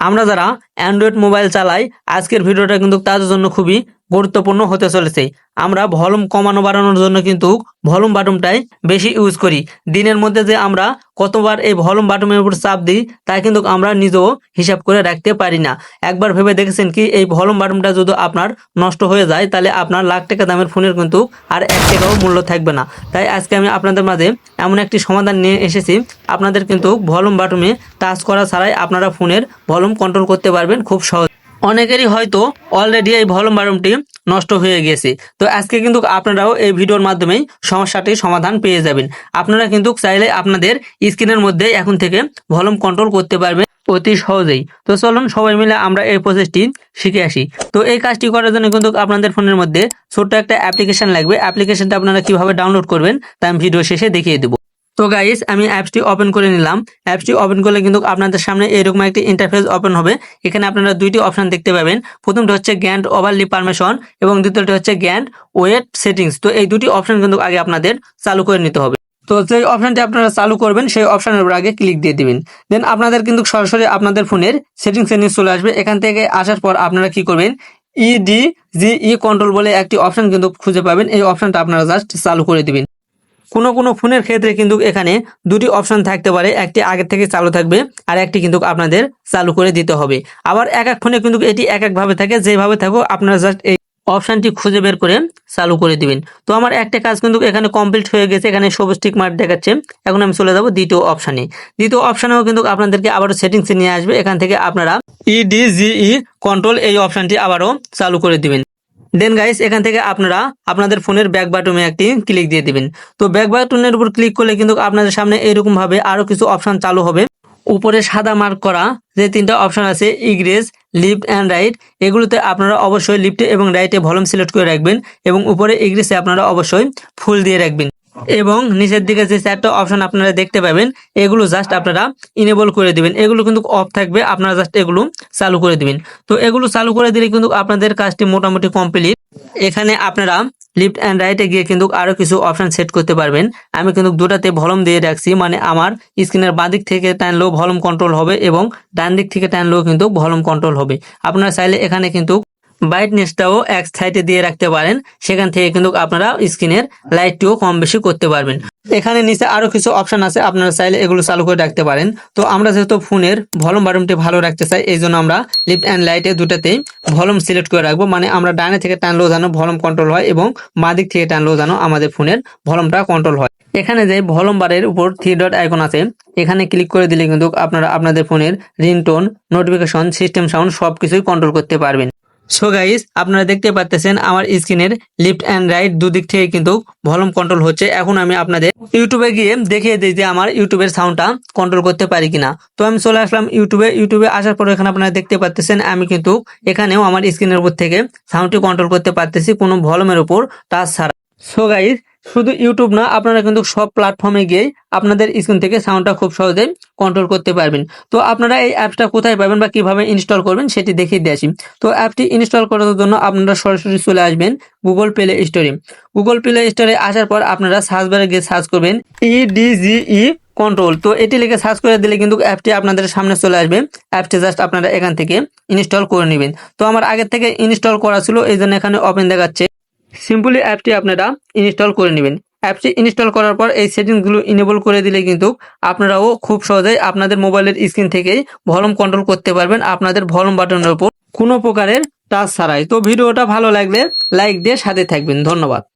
আমরা যারা Android mobile চালাই আজকের ভিডিওটা কিন্তু তাদের জন্য খুবই গুরুত্বপূর্ণ হতে চলেছে। আমরা ভলুম কমানো বাড়ানোর জন্য কিন্তু ভলিউম বাটনটাই বেশি ইউজ করি। দিনের মধ্যে যে আমরা কতবার এই ভলিউম বাটনের উপর চাপ দিই, তা কিন্তু আমরা নিজেও হিসাব করে রাখতে পারি না। একবার ভেবে দেখেছেন কি, এই ভলিউম বাটনটা যদি আপনার নষ্ট হয়ে যায়, তাহলে আপনার লাখ টাকা দামের ফোনের কিন্তু আর এক টাকাও মূল্য থাকবে না। তাই আজকে আমি আপনাদের মাঝে এমন একটি সমাধান নিয়ে এসেছি। আপনাদের কিন্তু ভলিউম বাটনে টাচ করা ছাড়াই আপনারা ফোনের ভলিউম কন্ট্রোল করতে পারবেন খুব সহজ। অনেকেরই হয়তো অলরেডি এই ভলিউম বাটনটি নষ্ট হয়ে গেছে। তো আজকে কিন্তু আপনারাও এই ভিডিওর মাধ্যমেই সমস্যাটির সমাধান পেয়ে যাবেন। আপনারা কিন্তু চাইলে আপনাদের স্ক্রিনের মধ্যে এখন থেকে ভলিউম কন্ট্রোল করতে পারবেন অতি সহজেই। তো চলুন সবাই মিলে আমরা এই প্রসেসটি শিখে আসি। তো এই কাজটি করার জন্য কিন্তু আপনাদের ফোনের মধ্যে ছোট্ট একটা অ্যাপ্লিকেশন লাগবে। অ্যাপ্লিকেশনটা আপনারা কীভাবে ডাউনলোড করবেন তা আমি ভিডিও শেষে দেখিয়ে দেবো। তো গাইস আমি অ্যাপসটি ওপেন করে নিলাম। অ্যাপসটি ওপেন করলে কিন্তু আপনাদের সামনে এরকম একটি ইন্টারফেস ওপেন হবে। এখানে আপনারা দুইটি অপশন দেখতে পাবেন। প্রথমটি হচ্ছে গ্যান্ড ওভারলি পারমিশন এবং দ্বিতীয়টি হচ্ছে গ্যান্ড ওয়েট সেটিংস তো এই দুটি অপশন কিন্তু আগে আপনাদের চালু করে নিতে হবে। তো যে অপশনটি আপনারা চালু করবেন, সেই অপশনের উপর আগে ক্লিক দিয়ে দিবেন। দেন আপনাদের কিন্তু সরাসরি আপনাদের ফোনের সেটিংস নিয়ে চলে আসবে। এখান থেকে আসার পর আপনারা কি করবেন? ইডি জি ই কন্ট্রোল বলে একটি অপশন কিন্তু খুঁজে পাবেন। এই অপশনটা আপনারা জাস্ট চালু করে দিবেন। কোনো কোনো ফোনের ক্ষেত্রে কিন্তু এখানে দুটি অপশন থাকতে পারে, একটি আগে থেকে চালু থাকবে আর একটি কিন্তু আপনাদের চালু করে দিতে হবে। আবার এক এক ফোনে কিন্তু এটি এক একভাবে থাকে, যেভাবে থাকুক আপনারা জাস্ট এই অপশনটি খুঁজে বের করে চালু করে দিবেন। তো আমার একটা কাজ কিন্তু এখানে কমপ্লিট হয়ে গেছে, এখানে সবুজ টিক মার্ক দেখাচ্ছে। এখন আমি চলে যাব দ্বিতীয় অপশানে দ্বিতীয় অপশানেও কিন্তু আপনাদেরকে আবারও সেটিংসে নিয়ে আসবে, এখান থেকে আপনারা E ইডিজিই কন্ট্রোল এই অপশানটি আবারও চালু করে দিবেন। দেন গাইস এখান থেকে আপনারা আপনাদের ফোনের ব্যাক বাটনে একটি ক্লিক দিয়ে দিবেন। তো ব্যাক বাটনের উপর ক্লিক করলে কিন্তু আপনাদের সামনে এরকম ভাবে আরও কিছু অপশন চালু হবে। উপরে সাদা মার্ক করা যে তিনটা অপশন আছে ইগ্রেস লিফট অ্যান্ড রাইট এগুলোতে আপনারা অবশ্যই লিফটে এবং রাইটে ভলিউম সিলেক্ট করে রাখবেন এবং উপরে ইগ্রেসে আপনারা অবশ্যই ফুল দিয়ে রাখবেন। এবং নিচের দিকে যে চারটা অপশন আপনারা দেখতে পাবেন, এগুলো জাস্ট আপনারা ইনেবল করে দিবেন। এগুলো কিন্তু অফ থাকবে, আপনারা জাস্ট এগুলো চালু করে দিবেন। তো এগুলো চালু করে দিলে কিন্তু আপনাদের কাজটি মোটামুটি কমপ্লিট এখানে আপনারা লিফট অ্যান্ড রাইটে গিয়ে কিন্তু আরও কিছু অপশন সেট করতে পারবেন। আমি কিন্তু দুটাতে ভলম দিয়ে রাখছি মানে আমার স্ক্রিনের বাঁ দিক থেকে টানলেও ভলম কন্ট্রোল হবে এবং ডান দিক থেকে টানলেও কিন্তু ভলম কন্ট্রোল হবে। আপনারা চাইলে এখানে কিন্তু ব্রাইটনেসটাও এক সাইডে দিয়ে রাখতে পারেন। সেখান থেকে কিন্তু আপনারা স্ক্রিনের লাইটটিও কম বেশি করতে পারবেন। এখানে নিচে আরও কিছু অপশন আছে, আপনারা চাইলে এগুলো চালু করে রাখতে পারেন। তো আমরা যেহেতু ফোনের ভলম বাটনটি ভালো রাখতে চাই, এই জন্য আমরা লিফট অ্যান্ড লাইটে দুটাতেই ভলম সিলেক্ট করে রাখব। মানে আমরা ডানে থেকে টানলেও যেন ভলম কন্ট্রোল হয় এবং বাঁ দিক থেকে টানলেও যেন আমাদের ফোনের ভলমটা কন্ট্রোল হয়। এখানে যে ভলম বারের উপর থ্রি ডট আইকন আছে, এখানে ক্লিক করে দিলে কিন্তু আপনারা আপনাদের ফোনের রিংটোন নোটিফিকেশন সিস্টেম সাউন্ড সবকিছুই কন্ট্রোল করতে পারবেন। সো গাইস আপনারা দেখতে পাচ্ছেন আমার স্ক্রিনের লিফট অ্যান্ড রাইট দুদিক থেকে কিন্তু ভলিউম কন্ট্রোল হচ্ছে। এখন আমি আপনাদের ইউটিউবে গিয়ে দেখিয়ে দিই যে আমার ইউটিউবের সাউন্ডটা কন্ট্রোল করতে পারি কিনা। তো আমি চলে আসলাম ইউটিউবে ইউটিউবে আসার পর এখানে আপনারা দেখতে পাচ্ছেন আমি কিন্তু এখানেও আমার স্ক্রিনের উপর থেকে সাউন্ডটি কন্ট্রোল করতে পারতেছি। কোনো ভলিউমের উপর টাচ ছাড়া। সো গাইস শুধু ইউটিউব না, আপনারা কিন্তু সব প্ল্যাটফর্মে গিয়ে আপনাদের স্ক্রিন থেকে সাউন্ডটা খুব সহজে কন্ট্রোল করতে পারবেন। তো আপনারা এই অ্যাপসটা কোথায় পাবেন বা কীভাবে ইনস্টল করবেন সেটি দেখিয়ে দিয়ে আসি। তো অ্যাপটি ইনস্টল করার জন্য আপনারা সরাসরি চলে আসবেন গুগল প্লে স্টোরে গুগল প্লে স্টোরে আসার পর আপনারা সার্চ বারে গিয়ে সার্চ করবেন E ইডিজিই কন্ট্রোল তো এটি লিখে সার্চ করে দিলে কিন্তু অ্যাপটি আপনাদের সামনে চলে আসবে। অ্যাপটি জাস্ট আপনারা এখান থেকে ইনস্টল করে নেবেন। তো আমার আগের থেকে ইনস্টল করা ছিল, এই জন্য এখানে ওপেন দেখাচ্ছে। সিম্পলি অ্যাপটি আপনারা ইনস্টল করে নেবেন। অ্যাপটি ইনস্টল করার পর এই সেটিংসগুলো ইনেবল করে দিলে কিন্তু আপনারাও খুব সহজেই আপনাদের মোবাইলের স্ক্রিন থেকেই ভলিউম কন্ট্রোল করতে পারবেন আপনাদের ভলিউম বাটনের উপর। কোনো প্রকারের টাচ ছাড়াই। তো ভিডিওটা ভালো লাগলে লাইক দিয়ে সাথে থাকবেন। ধন্যবাদ।